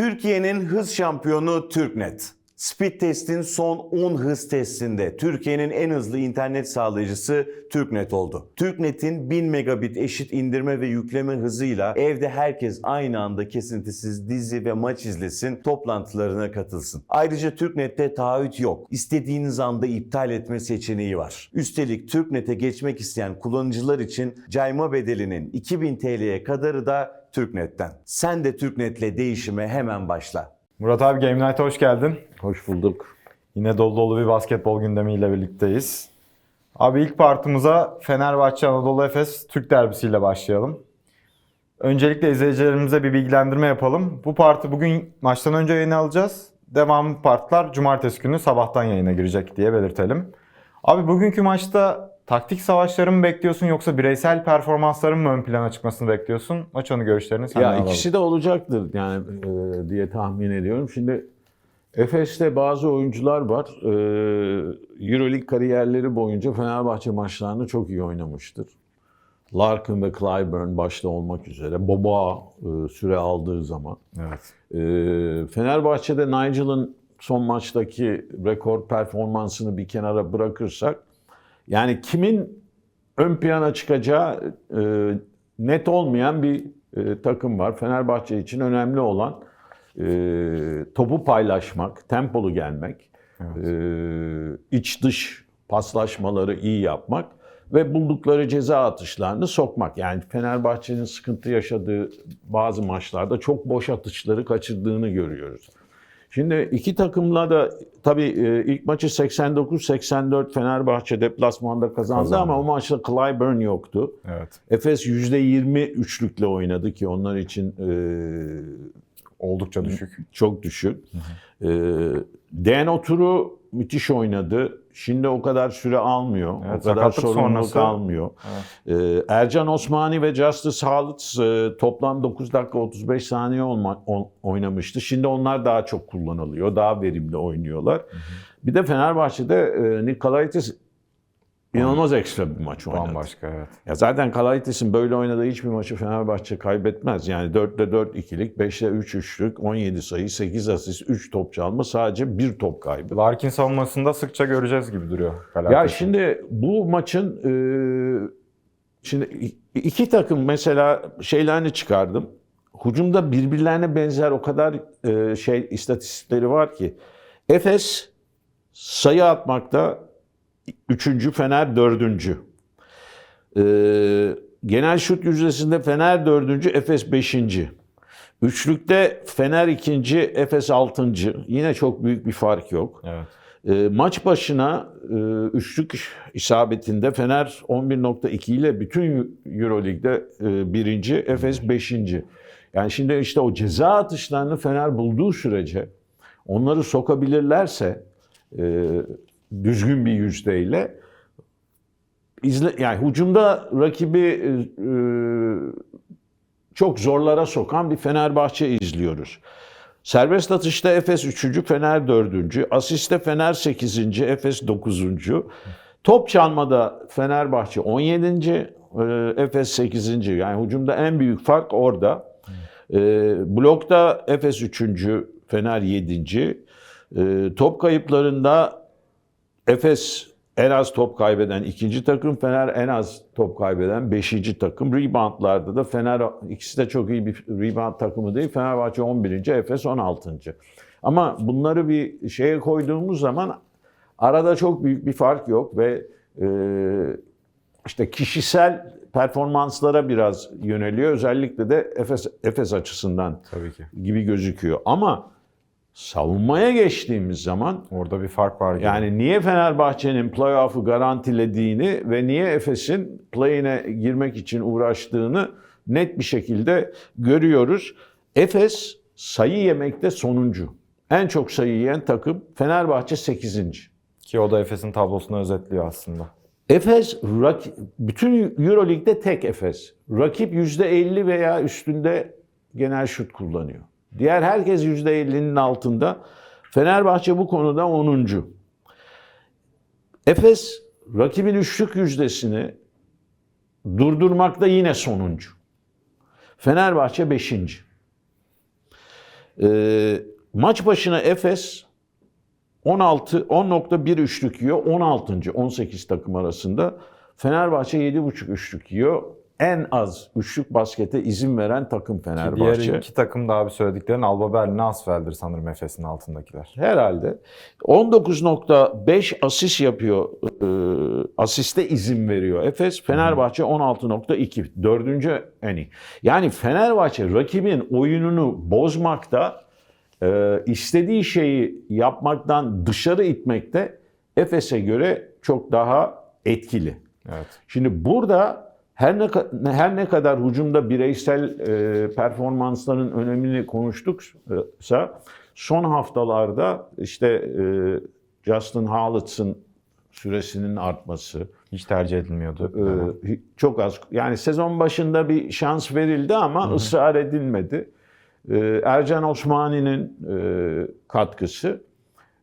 Türkiye'nin hız şampiyonu TürkNet. Speed Test'in son 10 hız testinde Türkiye'nin en hızlı internet sağlayıcısı TürkNet oldu. TürkNet'in 1000 megabit eşit indirme ve yükleme hızıyla evde herkes aynı anda kesintisiz dizi ve maç izlesin, toplantılarına katılsın. Ayrıca TürkNet'te taahhüt yok. İstediğiniz anda iptal etme seçeneği var. Üstelik TürkNet'e geçmek isteyen kullanıcılar için cayma bedelinin 2000 TL'ye kadarı da TürkNet'ten. Sen de TürkNet'le değişime hemen başla. Murat abi Game Night'a hoş geldin. Hoş bulduk. Yine dolu dolu bir basketbol gündemiyle birlikteyiz. Abi ilk partımıza Fenerbahçe Anadolu Efes Türk derbisiyle başlayalım. Öncelikle izleyicilerimize bir bilgilendirme yapalım. Bu parti bugün maçtan önce yayına alacağız. Devam partlar cumartesi günü sabahtan yayına girecek diye belirtelim. Abi bugünkü maçta taktik savaşları mı bekliyorsun yoksa bireysel performansların mı ön plana çıkmasını bekliyorsun? Maç onu görüşlerini senden ya alalım. ikisi de olacaktır yani e, diye tahmin ediyorum. Şimdi Efes'te bazı oyuncular var. E, Euroleague kariyerleri boyunca Fenerbahçe maçlarını çok iyi oynamıştır. Larkin ve Clyburn başta olmak üzere. Boba e, süre aldığı zaman. Evet. E, Fenerbahçe'de Nigel'ın son maçtaki rekor performansını bir kenara bırakırsak yani kimin ön plana çıkacağı e, net olmayan bir e, takım var. Fenerbahçe için önemli olan e, topu paylaşmak, tempolu gelmek, e, iç dış paslaşmaları iyi yapmak ve buldukları ceza atışlarını sokmak. Yani Fenerbahçe'nin sıkıntı yaşadığı bazı maçlarda çok boş atışları kaçırdığını görüyoruz. Şimdi iki takımla da tabii e, ilk maçı 89-84 Fenerbahçe deplasmanda kazandı, Kazandı. ama o maçta Clyburn yoktu. Evet. Efes %20 üçlükle oynadı ki onlar için e, Oldukça düşük. çok düşük. E, Dan Oturu müthiş oynadı. Şimdi o kadar süre almıyor. Evet, o kadar sorumluluk sonrası- almıyor. E, Ercan Osmani ve Justice Halitz e, toplam 9 dakika 35 saniye olma, oynamıştı. Şimdi onlar daha çok kullanılıyor. Daha verimli oynuyorlar. Bir de Fenerbahçe'de e, Nikolaitis inanılmaz ekstra bir maç oynadı. Bambaşka evet. Ya zaten Kalaitis'in böyle oynadığı hiçbir maçı Fenerbahçe kaybetmez. Yani 4'te 4 ikilik, 5'te 3 üçlük, 17 sayı, 8 asist, 3 top çalma sadece bir top kaybı. Larkin savunmasında sıkça göreceğiz gibi duruyor. Ya Galatasaray. şimdi bu maçın e, şimdi iki takım mesela şeylerini çıkardım. Hücumda birbirlerine benzer o kadar e, şey istatistikleri var ki. Efes sayı atmakta üçüncü, Fener dördüncü. E, genel şut yüzdesinde Fener dördüncü, Efes beşinci. Üçlükte Fener ikinci, Efes altıncı. Yine çok büyük bir fark yok. Evet. E, maç başına e, üçlük isabetinde Fener 11.2 ile bütün Euroleague'de e, birinci, Efes beşinci. Yani şimdi işte o ceza atışlarını Fener bulduğu sürece onları sokabilirlerse e, düzgün bir yüzdeyle izle, yani hücumda rakibi e, e, çok zorlara sokan bir Fenerbahçe izliyoruz. Serbest atışta Efes 3. Fener 4. Asiste Fener 8. Efes 9. Top çalmada Fenerbahçe 17. e, Efes 8. Yani hücumda en büyük fark orada. E, blokta Efes 3. Fener 7. E, top kayıplarında Efes en az top kaybeden ikinci takım, Fener en az top kaybeden beşinci takım. Reboundlarda da Fener ikisi de çok iyi bir rebound takımı değil. Fenerbahçe 11. Efes 16. Ama bunları bir şeye koyduğumuz zaman arada çok büyük bir fark yok ve e, işte kişisel performanslara biraz yöneliyor. Özellikle de Efes, Efes açısından Tabii ki. gibi gözüküyor. Ama savunmaya geçtiğimiz zaman Orada bir fark var. gibi. yani niye Fenerbahçe'nin playoff'u garantilediğini ve niye Efes'in play'ine girmek için uğraştığını net bir şekilde görüyoruz. Efes sayı yemekte sonuncu. En çok sayı yiyen takım Fenerbahçe 8. Ki o da Efes'in tablosunu özetliyor aslında. Efes rak- bütün EuroLeague'de tek Efes. Rakip %50 veya üstünde genel şut kullanıyor. Diğer herkes %50'nin altında. Fenerbahçe bu konuda 10. Efes rakibin üçlük yüzdesini durdurmakta yine sonuncu. Fenerbahçe 5. Ee, maç başına Efes 16 10.1 üçlük yiyor. 16. 18 takım arasında. Fenerbahçe 7.5 üçlük yiyor. En az üçlük baskete izin veren takım Diğer Fenerbahçe. iki takım da abi söylediklerin Alba Berlin Asfel'dir sanırım Efes'in altındakiler. Herhalde. 19.5 asist yapıyor. E, asiste izin veriyor. Efes Fenerbahçe 16.2. Dördüncü iyi. Yani Fenerbahçe rakibin oyununu bozmakta e, istediği şeyi yapmaktan dışarı itmekte Efes'e göre çok daha etkili. Evet. Şimdi burada her ne her ne kadar hücumda bireysel e, performansların önemini konuştuksa son haftalarda işte e, Justin Howlett'ın süresinin artması, Hiç tercih edilmiyordu. e, çok az yani sezon başında bir şans verildi ama ısrar edilmedi. E, Ercan Osmani'nin e, katkısı.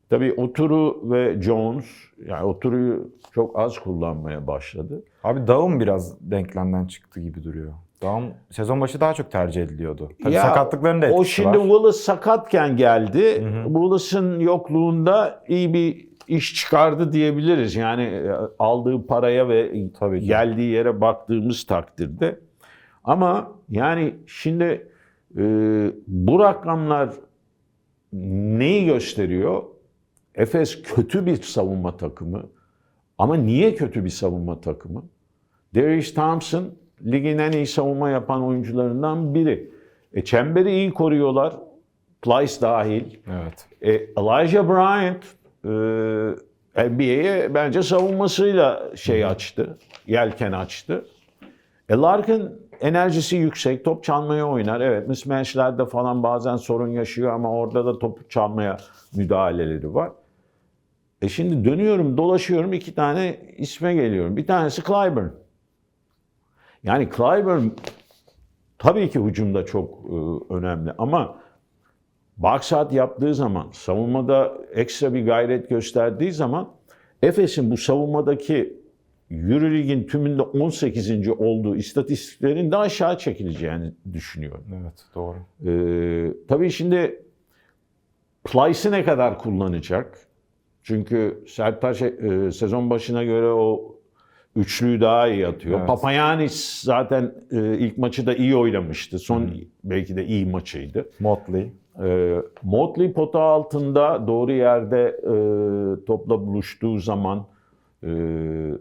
Tabii Oturu ve Jones yani Oturu'yu çok az kullanmaya başladı. Abi Daum biraz denklemden çıktı gibi duruyor. Daum sezon başı daha çok tercih ediliyordu. Tabii Ya, sakatlıkların da etkisi O şimdi var. Wallace sakatken geldi. Wallace'ın yokluğunda iyi bir iş çıkardı diyebiliriz. Yani e, aldığı paraya ve Tabii ki. geldiği yere baktığımız takdirde. Ama yani şimdi e, bu rakamlar neyi gösteriyor? Efes kötü bir savunma takımı. Ama niye kötü bir savunma takımı? Darius Thompson ligin en iyi savunma yapan oyuncularından biri. E, çemberi iyi koruyorlar. Plyce dahil. Evet. E, Elijah Bryant e, NBA'ye bence savunmasıyla şey açtı. Yelken açtı. E, Larkin enerjisi yüksek. Top çalmaya oynar. Evet mismatchlerde falan bazen sorun yaşıyor ama orada da top çalmaya müdahaleleri var. E şimdi dönüyorum, dolaşıyorum iki tane isme geliyorum. Bir tanesi Clyburn. Yani Clyburn tabii ki hücumda çok e, önemli ama out yaptığı zaman, savunmada ekstra bir gayret gösterdiği zaman Efes'in bu savunmadaki Euroleague'in tümünde 18. olduğu istatistiklerin daha aşağı çekileceğini düşünüyorum. Evet doğru. Ee, tabii şimdi Plyce'ı ne kadar kullanacak? Çünkü Sertaç e, sezon başına göre o üçlüyü daha iyi atıyor. Evet. Papayanis zaten e, ilk maçı da iyi oynamıştı. Son belki de iyi maçıydı. Motley. E, Motley pota altında doğru yerde e, topla buluştuğu zaman e,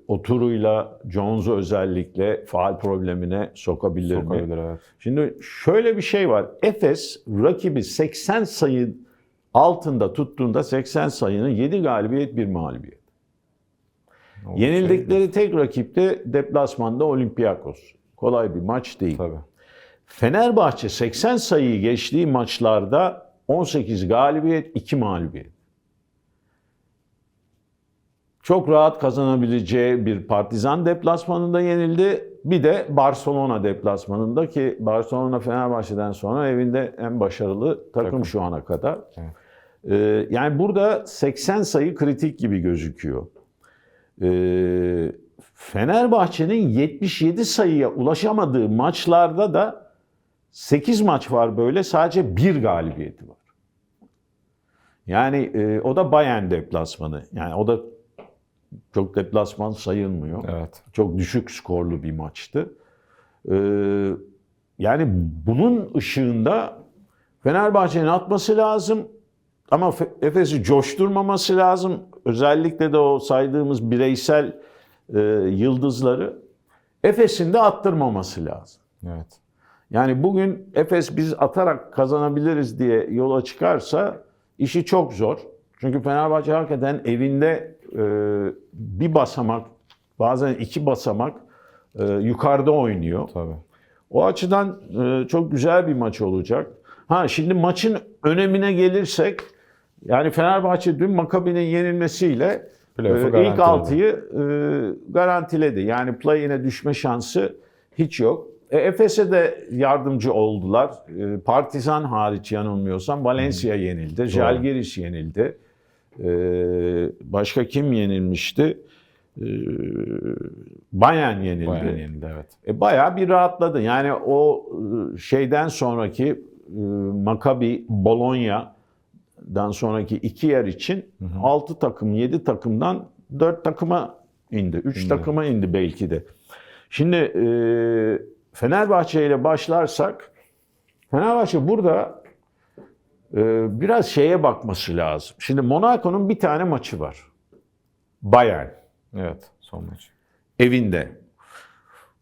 Oturu'yla Jones'u özellikle faal problemine sokabilir mi? Sokabilir evet. Şimdi şöyle bir şey var. Efes rakibi 80 sayı altında tuttuğunda 80 sayının 7 galibiyet 1 mağlubiyet. O şey Yenildikleri tek rakip de deplasmanda Olympiakos. Kolay bir maç değil. Tabii. Fenerbahçe 80 sayıyı geçtiği maçlarda 18 galibiyet 2 mağlubiyet. Çok rahat kazanabileceği bir Partizan deplasmanında yenildi. Bir de Barcelona deplasmanında ki Barcelona Fenerbahçe'den sonra evinde en başarılı takım, Takım. şu ana kadar. Evet. Ee, yani burada 80 sayı kritik gibi gözüküyor. Ee, Fenerbahçe'nin 77 sayıya ulaşamadığı maçlarda da 8 maç var böyle sadece bir galibiyeti var. Yani e, o da Bayern deplasmanı. Yani o da çok deplasman sayılmıyor. Evet. Çok düşük skorlu bir maçtı. Ee, yani bunun ışığında Fenerbahçe'nin atması lazım ama Fe- Efes'i coşturmaması lazım. Özellikle de o saydığımız bireysel e, yıldızları Efes'in de attırmaması lazım. Evet. Yani bugün Efes biz atarak kazanabiliriz diye yola çıkarsa işi çok zor. Çünkü Fenerbahçe hakikaten evinde e, bir basamak, bazen iki basamak e, yukarıda oynuyor. Tabii. O açıdan e, çok güzel bir maç olacak. Ha şimdi maçın önemine gelirsek, yani Fenerbahçe dün Maccabi'nin yenilmesiyle Playoff'u e, ilk altıyı e, garantiledi. Yani play-in'e düşme şansı hiç yok. E, Efes'e de yardımcı oldular. E, Partizan hariç yanılmıyorsam Valencia yenildi. Jalgiris yenildi. E, başka kim yenilmişti? E, Bayern yenildi. Bayağı yenildi evet. E, bayağı bir rahatladı. Yani o e, şeyden sonraki e, Maccabi, Bologna'dan sonraki iki yer için 6 takım, 7 takımdan 4 takıma indi. 3 takıma indi belki de. Şimdi e, Fenerbahçe ile başlarsak Fenerbahçe burada e, biraz şeye bakması lazım. Şimdi Monaco'nun bir tane maçı var. Bayern Evet son maç. evinde.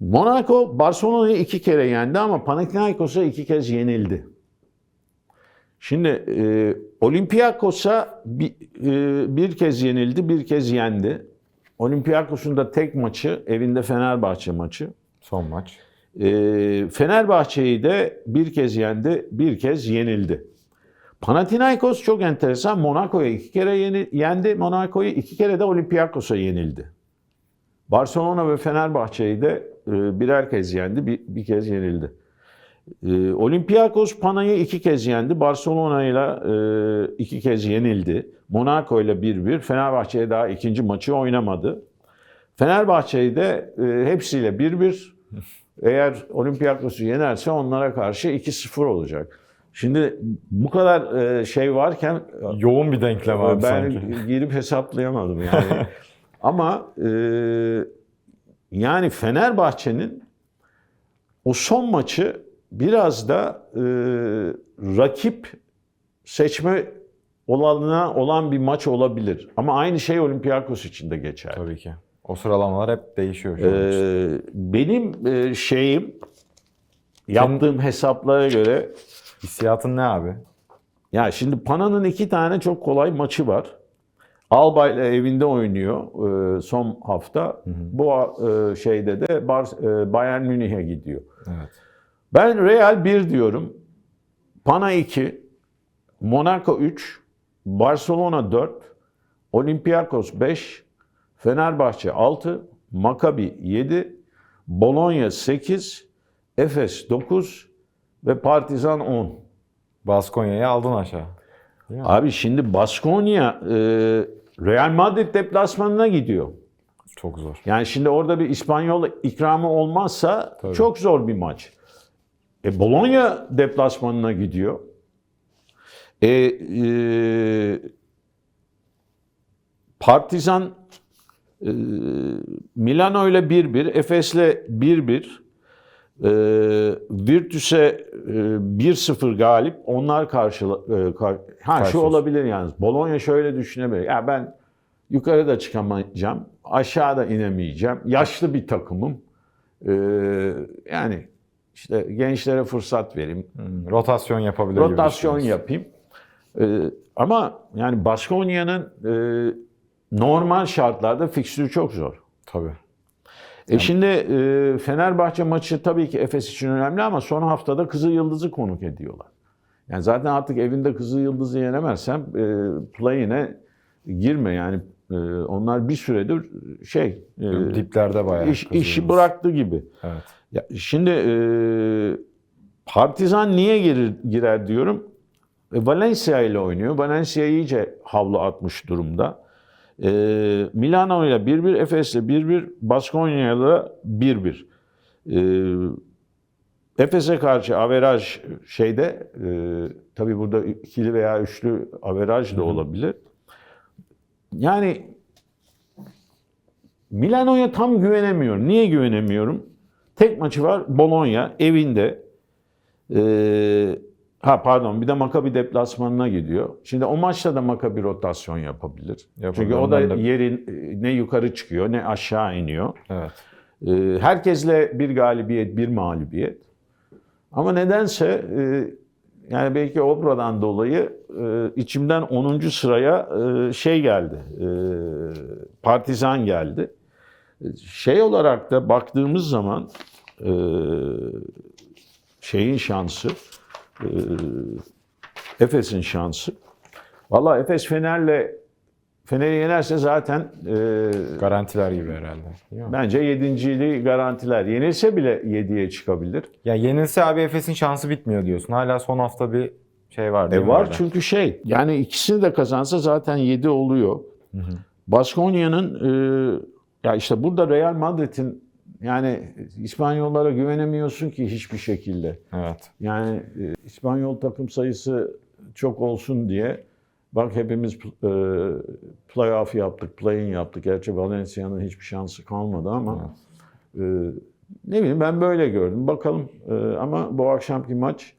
Monaco Barcelona'yı iki kere yendi ama Panathinaikos'a iki kez yenildi. Şimdi e, Olympiakos'a bir, e, bir kez yenildi, bir kez yendi. Olympiakos'un da tek maçı evinde Fenerbahçe maçı. Son maç. E, Fenerbahçe'yi de bir kez yendi, bir kez yenildi. Panathinaikos çok enteresan. Monaco'ya iki kere yeni, yendi. Monaco'yu iki kere de Olympiakos'a yenildi. Barcelona ve Fenerbahçe'yi de e, birer kez yendi, bir, bir kez yenildi. E, Olympiakos Pana'yı iki kez yendi. Barcelona'yla e, iki kez yenildi. Monaco ile 1-1. Fenerbahçe'ye daha ikinci maçı oynamadı. Fenerbahçe'yi de e, hepsiyle 1-1. Eğer Olympiakos'u yenerse onlara karşı 2-0 olacak. Şimdi bu kadar e, şey varken Yoğun bir denklem abi ben sanki. girip hesaplayamadım yani. Ama e, yani Fenerbahçe'nin o son maçı biraz da e, rakip seçme olanına olan bir maç olabilir. Ama aynı şey Olympiakos için de geçer. Tabii ki. O sıralamalar hep değişiyor şu. Ee, benim e, şeyim yaptığım hesaplara göre Hissiyatın ne abi? Ya şimdi Pana'nın iki tane çok kolay maçı var. Alba ile evinde oynuyor e, son hafta. Bu e, şeyde de Bar- e, Bayern Münih'e gidiyor. Evet. Ben Real 1 diyorum. Pana 2, Monaco 3, Barcelona 4, Olympiakos 5, Fenerbahçe 6, Maccabi 7, Bologna 8, Efes 9 ve Partizan 10. Baskonya'yı aldın aşağı. Abi şimdi Baskonya e, Real Madrid deplasmanına gidiyor. Çok zor. Yani şimdi orada bir İspanyol ikramı olmazsa Tabii. çok zor bir maç. E, Bologna deplasmanına gidiyor. E, e, Partizan e, Milano ile 1-1, Efes'le 1-1, e, Virtus'e e, 1-0 galip. Onlar karşı e, kar- ha şu olabilir yalnız. Bologna şöyle düşünebilir. Ya ben yukarı da çıkamayacağım, aşağıda inemeyeceğim. Yaşlı bir takımım. E, yani işte gençlere fırsat vereyim. Hmm, Rotasyon yapabilir Rotasyon yapayım. E, ama yani Baskonya'nın e, normal şartlarda fikstürü çok zor. Tabii. E şimdi e, Fenerbahçe maçı tabii ki Efes için önemli ama son haftada Kızıl Yıldız'ı konuk ediyorlar. Yani zaten artık evinde Kızıl Yıldız'ı yenemezsem e, play'ine girme yani onlar bir süredir şey e, Diplerde bayağı. iş, işi bıraktı gibi. Evet. Ya şimdi e, Partizan niye girer, girer diyorum. E, Valencia ile oynuyor. Valencia iyice havlu atmış durumda. E, Milano ile 1-1, Efes ile 1-1, Baskonya ile 1-1. E, Efes'e karşı averaj şeyde e, tabii burada ikili veya üçlü averaj da olabilir. Yani Milano'ya tam güvenemiyorum. Niye güvenemiyorum? Tek maçı var Bologna evinde. Ee, ha pardon bir de Maccabi deplasmanına gidiyor. Şimdi o maçta da Maccabi rotasyon yapabilir. Yapabilir. Çünkü o da yerin ne yukarı çıkıyor ne aşağı iniyor. Evet. Ee, herkesle bir galibiyet, bir mağlubiyet. Ama nedense e, yani belki Obra'dan dolayı e, içimden 10. sıraya e, şey geldi. e, Partizan geldi. E, Şey olarak da baktığımız zaman e, şeyin şansı, e, Efes'in şansı. Valla Efes Fener'le Fener'i yenerse zaten e, Garantiler gibi herhalde. Bence yedinciliği garantiler. Yenilse bile 7'ye çıkabilir. Ya yenilse abi Efes'in şansı bitmiyor diyorsun. Hala son hafta bir şey var değil E mi var orada? çünkü şey yani ikisini de kazansa zaten 7 oluyor. Baskonya'nın e, ya işte burada Real Madrid'in Yani İspanyollara güvenemiyorsun ki hiçbir şekilde. Evet. Yani e, İspanyol takım sayısı çok olsun diye bak hepimiz e, playoff yaptık, play-in yaptık. Gerçi Valencia'nın hiçbir şansı kalmadı ama e, ne bileyim ben böyle gördüm. Bakalım E, ama bu akşamki maç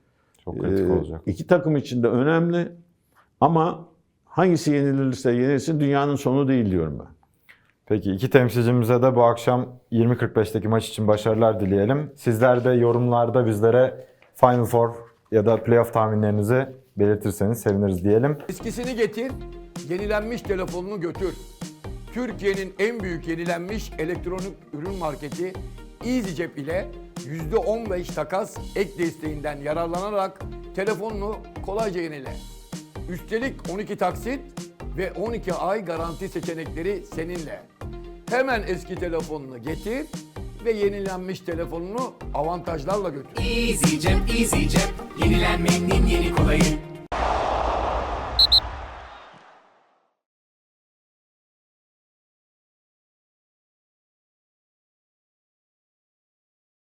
Çok kritik e, olacak. iki takım için de önemli ama hangisi yenilirse yenilsin dünyanın sonu değil diyorum ben. Peki iki temsilcimize de bu akşam 20.45'teki maç için başarılar dileyelim. Sizler de yorumlarda bizlere Final Four ya da playoff tahminlerinizi belirtirseniz seviniriz diyelim. Eskisini getir, yenilenmiş telefonunu götür. Türkiye'nin en büyük yenilenmiş elektronik ürün marketi EasyCep ile %15 takas ek desteğinden yararlanarak telefonunu kolayca yenile. Üstelik 12 taksit ve 12 ay garanti seçenekleri seninle. Hemen eski telefonunu getir ve yenilenmiş telefonunu avantajlarla götür. Easy Cep. Yenilenmenin yeni kolayı.